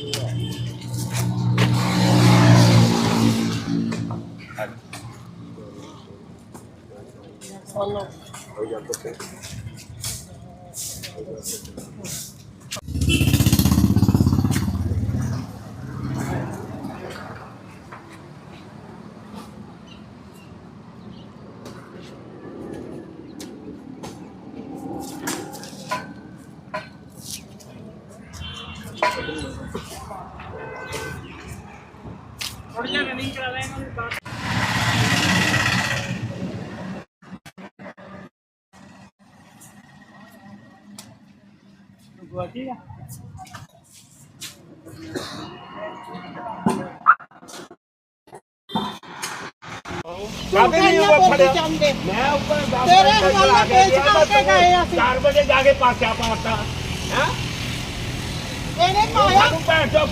ਕਾਹਦੇ ਲਈ ਉਹ ਫੜਿਆ ਮੈਂ ਉੱਪਰ ਦਸ ਤੇਰੇ ਵਜੇ ਹਵਾਲੇ ਆ ਪੇਚ ਗਿਆ, ਕਰਕੇ ਗਏ ਅਸੀਂ। ਚਾਰ ਵਜੇ ਜਾ ਕੇ ਪਾਸਿਆ ਪਾਤਾ ਹੈ ਇਹਨੇ ਪਾਇਆ। ਸਾਨੂੰ ਭੈਣ ਚੋ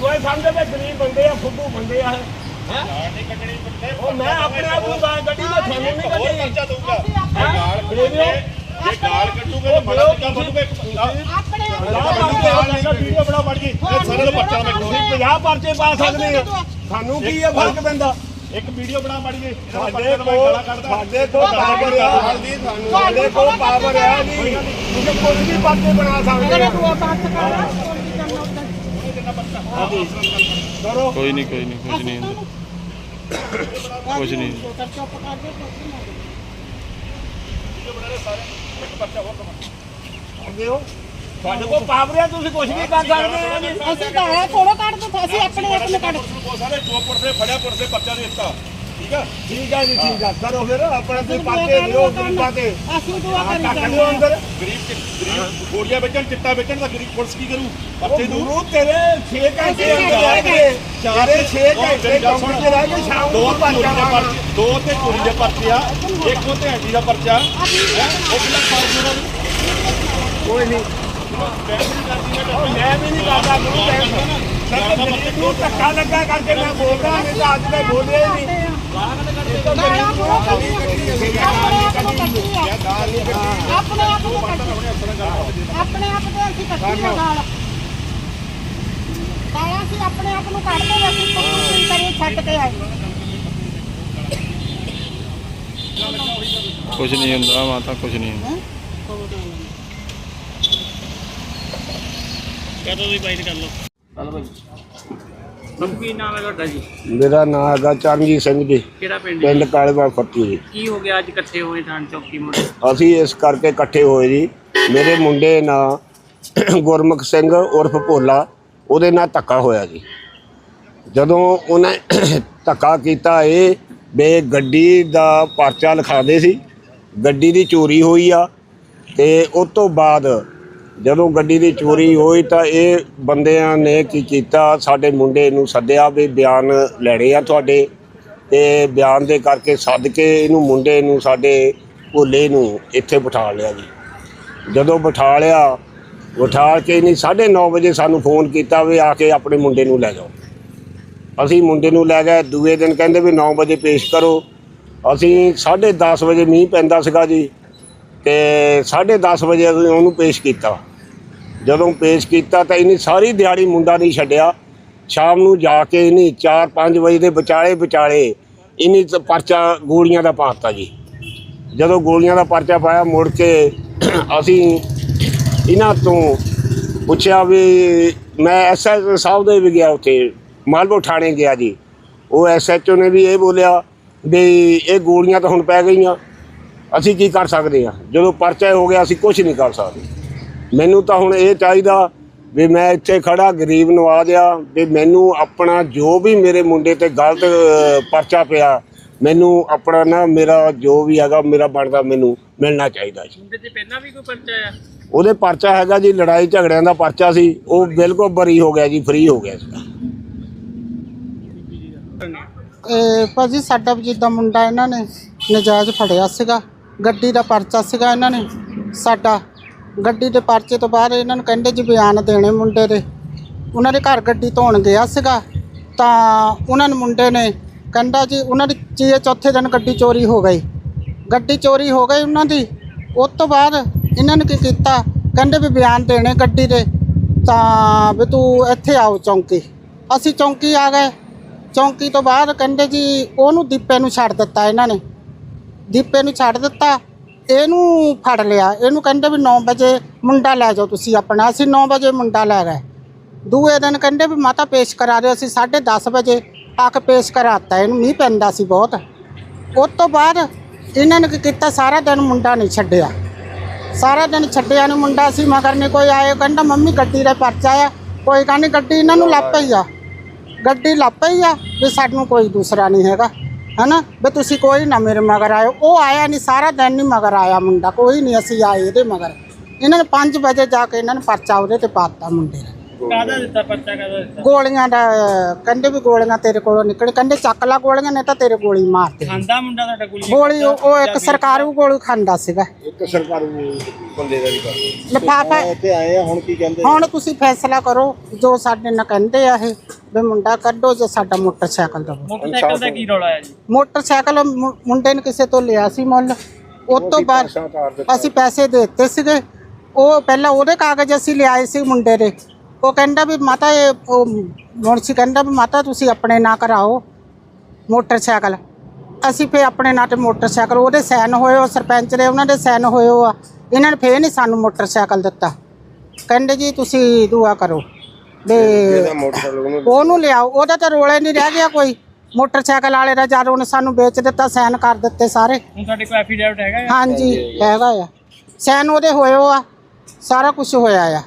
ਦੋਏ ਸਮਝਦੇ ਵੀ ਗਰੀਬ ਬੰਦੇ ਆ ਫੁੱਦੂ ਬੰਦੇ ਆ। ਹੈ? ਉਹ ਮੈਂ ਆਪਣੇ ਆਪ ਨੂੰ ਗਾਲ ਕੱਢੀ ਮੈਂ ਤੁਹਾਨੂੰ ਨਹੀਂ ਕੱਢੀ। ਅਸੀਂ ਆਪਣੇ ਹੈ ਗਰੀਬਿਓ ਜੇ ਗਾਲ ਕੱਢੂਗੇ ਤਾਂ ਬੜਾ ਬੱਚਾ ਬਣੂਗੇ। ਆਪਣੇ ਲਾਹ ਪਰਚੇ ਆ ਲੱਗਾ ਵੀਡੀਓ ਬਣਾ ਬਣ ਗਈ। ਇਹ ਸਰਲ ਬੱਚਾ ਮੈਂ ਤੁਸੀਂ 50 ਪਰਚੇ ਪਾ ਸਕਦੇ ਆ। ਸਾਨੂੰ ਕੀ ਇਹ ਫ਼ਰਕ ਪੈਂਦਾ? ਇੱਕ ਵੀਡੀਓ ਬਣਾ ਗਈ ਸਾਡੇ ਕੋਲ ਸਾਡੇ ਕੋਲ ਪਾਵਰ ਆ। ਸਾਡੇ ਕੋਲ ਪਾਵਰ ਆ ਜੀ। ਤੁਸੀਂ ਕੋਈ ਵੀ ਪਰਚੇ ਬਣਾ ਸਕਦੇ ਆ। ਕੋਈ ਨਹੀਂ ਕੋਈ ਨਹੀਂ ਕੁਝ ਨਹੀਂ ਹੁੰਦਾ। ਕੁਝ ਨਹੀਂ। ਤੁਹਾਡੇ ਕੋਲ ਪਾਵਰ ਆ ਤੁਸੀਂ ਕੁਝ ਵੀ ਕਰ ਸਕਦੇ ਅਸੀਂ ਤਾਂ ਹੈ ਥੋੜਾ ਕੱਢ ਦੋ ਅਸੀਂ ਆਪਣੇ ਆਪ ਨੂੰ ਕੱਢ ਸਾਰੇ ਜੋ ਪੁਰਸੇ ਫੜਿਆ ਪੁਰਸੇ ਪਰਚਾ ਦੇ ਦਿੱਤਾ। ਠੀਕ ਆ? ਠੀਕ ਆ ਜੀ ਠੀਕ ਆ। ਕਰੋ ਫਿਰ ਆਪਣਾ ਤੁਸੀਂ ਪਾਕੇ ਦਿਓ ਗਰੀਬਾਂ ਤੇ ਅਸੀਂ ਦੁਆ ਕਰੀ ਟੱਕ ਜਾਂਦੇ ਦਿਓ ਅੰਦਰ। ਗਰੀਬ ਚ- ਗਰੀਬ ਗੋਲੀਆਂ ਵੇਚਣ ਚਿੱਟਾ ਵੇਚਣ ਤਾਂ ਗਰੀਬ ਪੁਲਿਸ ਕੀ ਕਰੂ? ਉਹ ਪਰਚੇ ਦੂ ਗੁਰੂ ਤੇਰੇ 6 ਘੰਟੇ ਅੰਦਰ ਰਹਿ ਗਏ। ਚਾਰੇ 6 ਘੰਟੇ ਕੰਮ ਤੇ ਰਹਿ ਗਏ ਸ਼ਾਮ ਦੋ ਨੂੰ ਚੋਰੀ ਪਰਚਾ ਦੇ ਮਾਰਨਾ। ਪਰਚੇ ਦੋ ਤੇ ਚੋਰੀ ਦੇ ਪਰਚੇ ਆ। ਇੱਕ ਉਹ ਤੇ ਐਂਟੀ ਦਾ ਪਰਚਾ। ਹੈਂ? ਉਹ ਕਿੰਨਾ ਪਾਉ ਉਹਨਾਂ ਨੂੰ ਕੋਈ ਨਹੀਂ। ਉਹ ਮੈਂ ਵੀ ਨਹੀਂ ਕਰਦਾ ਗੁਰੂ ਸਾਹਿਬ। ਗਰੀਬ ਨੂੰ ਧੱਕਾ ਲੱਗਾ ਕਰਕੇ ਮੈਂ ਬੋਲਦਾ ਨਹੀਂ ਤਾਂ ਅੱਜ ਮੈਂ ਬੋਲਿਆ ਹੀ ਨਹੀਂ। ਗਾਲਾਂ ਬੁਰਾ ਕੱਢੀ ਆ ਆਪਣੇ ਆਪ ਨੂੰ ਕੱਢੀ ਆਪਣੇ ਆਪ ਤੇ ਅਸੀਂ ਕੱਢੀ ਆ ਗਾਲ ਗਾਲਾਂ ਅਸੀਂ ਆਪਣੇ ਆਪ ਨੂੰ ਕੱਢਦੇ ਹਾਂ, ਅਸੀਂ ਕੋਈ ਕਰੀ ਛੱਡ ਕੇ ਆਏ ਕੁਝ ਨਹੀਂ ਹੁੰਦਾ ਮਾਤਾ ਕੁਝ ਨਹੀਂ ਹੁੰਦਾ ਕੀ ਨਾਮ ਹੈ ਤੁਹਾਡਾ ਜੀ? ਮੇਰਾ ਨਾਮ ਹੈਗਾ ਚਰਨਜੀਤ ਸਿੰਘ ਜੀ। ਕਿਹੜਾ ਪਿੰਡ ਜੀ? ਪਿੰਡ ਕਾਲੇਵਾਲ ਫੱਟੀ ਜੀ। ਕੀ ਹੋ ਗਿਆ ਅੱਜ ਇਕੱਠੇ ਹੋਏ ਥਾਣ ਚੌਕੀ ਮੁੰਡੇ? ਅਸੀਂ ਇਸ ਕਰਕੇ ਇਕੱਠੇ ਹੋਏ ਜੀ। ਮੇਰੇ ਮੁੰਡੇ ਨਾਲ ਗੁਰਮੁਖ ਸਿੰਘ ਉਰਫ ਭੋਲਾ ਉਹਦੇ ਨਾਲ ਧੱਕਾ ਹੋਇਆ ਜੀ। ਜਦੋਂ ਉਹਨੇ ਧੱਕਾ ਕੀਤਾ ਇਹ ਬੇ ਗੱਡੀ ਦਾ ਪਰਚਾ ਲਿਖਾਦੇ ਸੀ। ਗੱਡੀ ਦੀ ਚੋਰੀ ਹੋਈ ਆ ਤੇ ਉਸ ਤੋਂ ਬਾਅਦ ਜਦੋਂ ਗੱਡੀ ਦੀ ਚੋਰੀ ਹੋਈ ਤਾਂ ਇਹ ਬੰਦਿਆਂ ਨੇ ਕੀ ਕੀਤਾ? ਸਾਡੇ ਮੁੰਡੇ ਨੂੰ ਸੱਦਿਆ ਵੀ ਬਿਆਨ ਲੈਣੇ ਆ ਤੁਹਾਡੇ ਤੇ ਬਿਆਨ ਦੇ ਕਰਕੇ ਸੱਦ ਕੇ ਇਹਨੂੰ ਮੁੰਡੇ ਨੂੰ ਸਾਡੇ ਭੋਲੇ ਨੂੰ ਇੱਥੇ ਬਿਠਾ ਲਿਆ ਜੀ। ਜਦੋਂ ਬਿਠਾ ਲਿਆ, ਬਿਠਾ ਕੇ ਨਹੀਂ 9:30 ਵਜੇ ਸਾਨੂੰ ਫੋਨ ਕੀਤਾ ਵੀ ਆ ਕੇ ਆਪਣੇ ਮੁੰਡੇ ਨੂੰ ਲੈ ਜਾਓ। ਅਸੀਂ ਮੁੰਡੇ ਨੂੰ ਲੈ ਗਏ, ਦੂਏ ਦਿਨ ਕਹਿੰਦੇ ਵੀ 9 ਵਜੇ ਪੇਸ਼ ਕਰੋ। ਅਸੀਂ 10:30 ਵਜੇ ਮੀਂਹ ਪੈਂਦਾ ਸੀਗਾ ਜੀ ਤੇ 10:30 ਵਜੇ ਅਸੀਂ ਉਹਨੂੰ ਪੇਸ਼ ਕੀਤਾ। ਜਦੋਂ ਪੇਸ਼ ਕੀਤਾ ਤਾਂ ਇਹਨੇ ਸਾਰੀ ਦਿਹਾੜੀ ਮੁੰਡਾ ਨਹੀਂ ਛੱਡਿਆ। ਸ਼ਾਮ ਨੂੰ ਜਾ ਕੇ ਇਹਨੇ 4-5 ਵਜੇ ਦੇ ਵਿਚਾਲੇ ਵਿਚਾਲੇ ਇਹਨੇ ਪਰਚਾ ਗੋਲੀਆਂ ਦਾ ਪਾਤਾ ਜੀ। ਜਦੋਂ ਗੋਲੀਆਂ ਦਾ ਪਰਚਾ ਪਾਇਆ ਮੁੜ ਕੇ ਅਸੀਂ ਇਹਨਾਂ ਤੋਂ ਪੁੱਛਿਆ ਵੀ ਮੈਂ ਐਸਐਸ ਸਾਹਿਬ ਦੇ ਵੀ ਗਿਆ ਉੱਥੇ, ਮਾਲਵੋ ਥਾਣੇ ਗਿਆ ਜੀ। ਉਹ ਐਸਐਚਓ ਨੇ ਵੀ ਇਹ ਬੋਲਿਆ ਵੀ ਇਹ ਗੋਲੀਆਂ ਤਾਂ ਹੁਣ ਪੈ ਗਈਆਂ। ਅਸੀਂ ਕੀ ਕਰ ਸਕਦੇ ਹਾਂ? ਜਦੋਂ ਪਰਚਾ ਹੋ ਗਿਆ ਅਸੀਂ ਕੁਝ ਨਹੀਂ ਕਰ ਸਕਦੇ। ਮੈਨੂੰ ਤਾਂ ਹੁਣ ਇਹ ਚਾਹੀਦਾ ਵੀ ਮੈਂ ਇੱਥੇ ਖੜਾ ਗਰੀਬ ਨਵਾਜ਼ ਆ ਵੀ ਮੈਨੂੰ ਆਪਣਾ ਜੋ ਵੀ ਮੇਰੇ ਮੁੰਡੇ ਤੇ ਗਲਤ ਪਰਚਾ ਪਿਆ ਮੈਨੂੰ ਆਪਣਾ ਨਾ ਮੇਰਾ ਜੋ ਵੀ ਹੈਗਾ ਮੇਰਾ ਬਣਦਾ ਮੈਨੂੰ ਮਿਲਣਾ ਚਾਹੀਦਾ ਜੀ। ਮੁੰਡੇ ਤੇ ਪਹਿਲਾਂ ਵੀ ਕੋਈ ਪਰਚਾ ਆ? ਉਹਦੇ ਪਰਚਾ ਹੈਗਾ ਜੀ ਲੜਾਈ ਝਗੜਿਆਂ ਦਾ ਪਰਚਾ ਸੀ ਉਹ ਬਿਲਕੁਲ ਬਰੀ ਹੋ ਗਿਆ ਜੀ ਫ੍ਰੀ ਹੋ ਗਿਆ ਸੀਗਾ। ਇਹ ਭਾਜੀ ਸਾਡਾ ਵੀ ਜਿੱਦਾਂ ਮੁੰਡਾ ਇਹਨਾਂ ਨੇ ਨਜਾਇਜ਼ ਫੜਿਆ ਸੀਗਾ ਗੱਡੀ ਦਾ ਪਰਚਾ ਸੀਗਾ ਇਹਨਾਂ ਨੇ ਸਾਡਾ। ਗੱਡੀ ਦੇ ਪਰਚੇ ਤੋਂ ਬਾਅਦ ਇਹਨਾਂ ਨੂੰ ਕਹਿੰਦੇ ਜੀ ਬਿਆਨ ਦੇਣੇ ਮੁੰਡੇ ਦੇ। ਉਹਨਾਂ ਦੇ ਘਰ ਗੱਡੀ ਧੋਣ ਗਿਆ ਸੀਗਾ, ਤਾਂ ਉਹਨਾਂ ਨੂੰ ਮੁੰਡੇ ਨੇ ਕਹਿੰਦਾ ਜੀ ਉਹਨਾਂ ਦੀ ਚੀਏ ਚੌਥੇ ਦਿਨ ਗੱਡੀ ਚੋਰੀ ਹੋ ਗਈ। ਗੱਡੀ ਚੋਰੀ ਹੋ ਗਈ ਉਹਨਾਂ ਦੀ। ਉਸ ਤੋਂ ਬਾਅਦ ਇਹਨਾਂ ਨੇ ਕੀ ਕੀਤਾ? ਕਹਿੰਦੇ ਵੀ ਬਿਆਨ ਦੇਣੇ ਗੱਡੀ ਦੇ, ਤਾਂ ਵੀ ਤੂੰ ਇੱਥੇ ਆਓ ਚੌਂਕੀ। ਅਸੀਂ ਚੌਂਕੀ ਆ ਗਏ। ਚੌਂਕੀ ਤੋਂ ਬਾਅਦ ਕਹਿੰਦੇ ਜੀ ਉਹਨੂੰ ਦੀਪੇ ਨੂੰ ਛੱਡ ਦਿੱਤਾ ਇਹਨਾਂ ਨੇ। ਦੀਪੇ ਨੂੰ ਛੱਡ ਦਿੱਤਾ। ਇਹਨੂੰ ਫੜ ਲਿਆ। ਇਹਨੂੰ ਕਹਿੰਦੇ ਵੀ 9 ਵਜੇ ਮੁੰਡਾ ਲੈ ਜਾਓ ਤੁਸੀਂ ਆਪਣਾ। ਅਸੀਂ 9 ਵਜੇ ਮੁੰਡਾ ਲੈ ਗਏ। ਦੂਏ ਦਿਨ ਕਹਿੰਦੇ ਵੀ ਮਾਤਾ ਪੇਸ਼ ਕਰਾ ਦਿਓ। ਅਸੀਂ 10:30 ਵਜੇ ਆ ਕੇ ਪੇਸ਼ ਕਰਾਤਾ। ਇਹਨੂੰ ਮੀਂਹ ਪੈਂਦਾ ਸੀ ਬਹੁਤ। ਉਸ ਤੋਂ ਬਾਅਦ ਇਹਨਾਂ ਨੇ ਕੀ ਕੀਤਾ? ਸਾਰਾ ਦਿਨ ਮੁੰਡਾ ਨਹੀਂ ਛੱਡਿਆ। ਸਾਰਾ ਦਿਨ ਛੱਡਿਆ ਨਹੀਂ ਮੁੰਡਾ ਸੀ। ਮਗਰ ਨਹੀਂ ਕੋਈ ਆਏ ਕਹਿੰਦਾ, ਮੰਮੀ, ਗੱਡੀ ਦਾ ਪਰਚਾ ਆ। ਕੋਈ ਕਹਿੰਦੀ ਗੱਡੀ ਇਹਨਾਂ ਨੂੰ ਲੱਭ ਪਈ ਆ। ਗੱਡੀ ਲੱਭ ਪਈ ਆ ਵੀ ਸਾਨੂੰ ਕੋਈ ਦੂਸਰਾ ਨਹੀਂ ਹੈਗਾ। ਹਨਾ? ਵੀ ਤੁਸੀਂ ਕੋਈ ਨਾ ਮੇਰੇ ਮਗਰ ਆਇਓ। ਉਹ ਆਇਆ ਨਹੀਂ ਸਾਰਾ ਦਿਨ ਨਹੀਂ ਮਗਰ ਆਇਆ ਮੁੰਡਾ। ਕੋਈ ਨਹੀਂ ਅਸੀਂ ਆਏ ਇਹਦੇ ਮਗਰ। ਇਹਨਾਂ ਨੇ 5 ਵਜੇ ਜਾ ਕੇ ਇਹਨਾਂ ਨੇ ਪਰਚਾ ਉਹਦੇ ਤੇ ਪਾਤਾ ਮੁੰਡੇ ਦਾ। ਕਾਹਦਾ ਦਿੱਤਾ ਪਰਚਾ ਕਾਹਦਾ ਦਿੱਤਾ? ਗੋਲੀਆਂ ਦਾ ਕਹਿੰਦੇ ਵੀ ਗੋਲੀਆਂ ਤੇਰੇ ਕੋਲੋਂ ਨਿਕਲ ਕਹਿੰਦੇ ਚੱਕ ਲਾ ਗੋਲੀਆਂ ਨੇ ਤਾਂ ਤੇਰੇ ਗੋਲੀ ਮਾਰਦੇ ਖਾਂਦਾ ਮੁੰਡਾ ਤੁਹਾਡਾ ਗੋਲੀ? ਗੋਲੀ ਉਹ ਉਹ ਇੱਕ ਸਰਕਾਰੀ ਗੋਲੀ ਖਾਂਦਾ ਸੀਗਾ। ਇੱਕ ਸਰਕਾਰ ਬੰਦੇ ਦਾ ਵੀ ਕਰ ਲਿਫਾਫਾ ਇੱਥੇ ਆਏ ਆ ਹੁਣ ਕੀ ਕਹਿੰਦੇ ਹੁਣ ਤੁਸੀਂ ਫੈਸਲਾ ਕਰੋ ਜੋ ਸਾਡੇ ਨਾਲ ਕਹਿੰਦੇ ਆ ਇਹ ਵੀ ਮੁੰਡਾ ਕੱਢੋ ਜੇ ਸਾਡਾ ਮੋਟਰਸਾਈਕਲ ਦਵੋ। ਮੋਟਰਸਾਈਕਲ ਦਾ ਕੀ ਰੌਲਾ ਹੈ ਜੀ? ਮੋਟਰਸਾਈਕਲ ਮੁ- ਮੁੰਡੇ ਨੇ ਕਿਸੇ ਤੋਂ ਲਿਆ ਸੀ ਮੁੱਲ। ਉਸ ਤੋਂ ਬਾਅਦ ਅਸੀਂ ਪੈਸੇ ਦੇ ਦਿੱਤੇ ਸੀਗੇ। ਉਹ ਪਹਿਲਾਂ ਉਹਦੇ ਕਾਗਜ਼ ਅਸੀਂ ਲਿਆਏ ਸੀ ਮੁੰਡੇ ਦੇ। ਉਹ ਕਹਿੰਦਾ ਵੀ ਮਾਤਾ ਇਹ ਉਹ ਮੁਨਸੀ ਕਹਿੰਦਾ ਵੀ ਮਾਤਾ ਤੁਸੀਂ ਆਪਣੇ ਨਾਂ ਕਰਾਓ ਮੋਟਰਸਾਈਕਲ। ਅਸੀਂ ਫੇ ਆਪਣੇ ਨਾਂ ਤੇ ਮੋਟਰਸਾਈਕਲ ਉਹਦੇ ਸਾਈਨ ਹੋਏ ਉਹ ਸਰਪੰਚ ਦੇ ਉਹਨਾਂ ਦੇ ਸਾਈਨ ਹੋਏ ਉਹ ਆ। ਇਹਨਾਂ ਨੇ ਫੇਰ ਨਹੀਂ ਸਾਨੂੰ ਮੋਟਰਸਾਈਕਲ ਦਿੱਤਾ। ਕਹਿੰਦੇ ਜੀ ਤੁਸੀਂ ਦੁਆ ਕਰੋ ਵੀ ਮੋਟਰਸਾਈਕਲ ਉਹਨੂੰ ਲਿਆਓ ਉਹਦਾ ਤਾਂ ਰੋਲੇ ਨਹੀਂ ਰਹਿ ਗਿਆ ਕੋਈ। ਮੋਟਰਸਾਈਕਲ ਵਾਲੇ ਦਾ ਜਦ ਉਹਨੇ ਸਾਨੂੰ ਵੇਚ ਦਿੱਤਾ ਸਾਈਨ ਕਰ ਦਿੱਤੇ ਸਾਰੇ। ਹੁਣ ਤੁਹਾਡੇ ਕੋਲ ਐਫੀਡੈਵਿਟ ਹੈਗਾ? ਹਾਂਜੀ ਹੈਗਾ ਆ। ਸਾਈਨ ਉਹਦੇ ਹੋਏ ਆ ਸਾਰਾ ਕੁਝ ਹੋਇਆ ਆ।